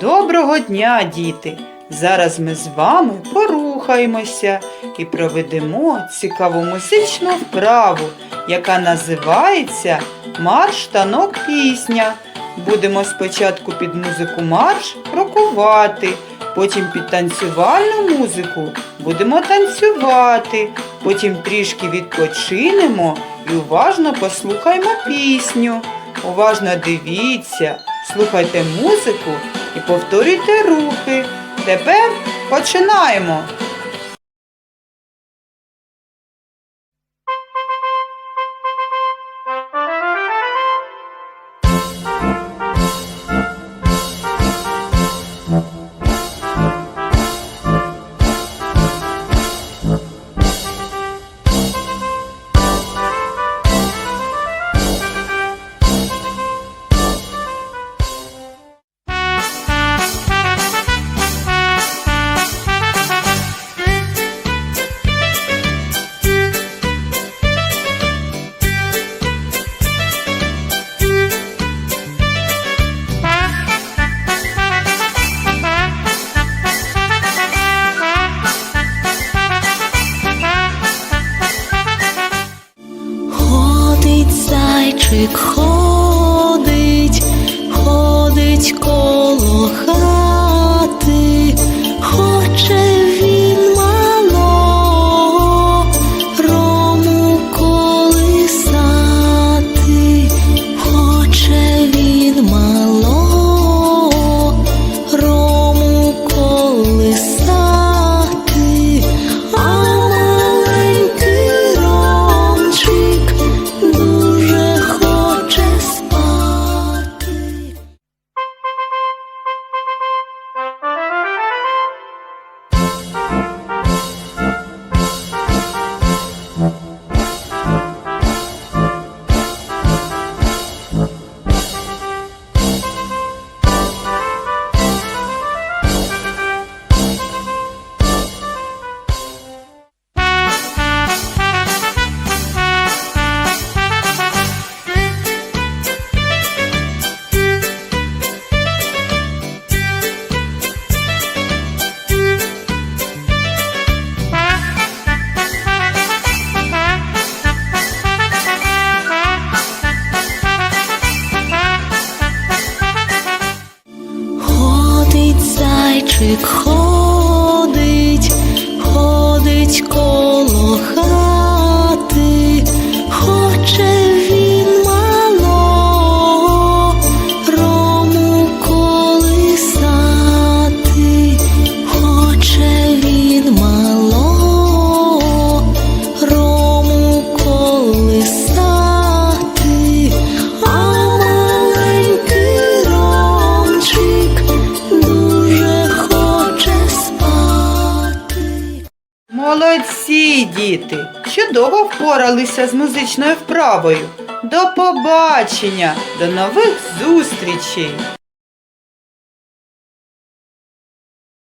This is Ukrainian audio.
Доброго дня, діти! Зараз ми з вами порухаємося і проведемо цікаву музичну вправу, яка називається Марш танок пісня. Будемо спочатку під музику марш крокувати, потім під танцювальну музику будемо танцювати, потім трішки відпочинемо і уважно послухаємо пісню. Уважно дивіться, слухайте музику і повторюйте рухи. Тепер починаємо. Ходить зайчик, ходить, ходить коло зайчик, ходить, ходить Молодці, діти! Чудово впоралися з музичною вправою. До побачення! До нових зустрічей!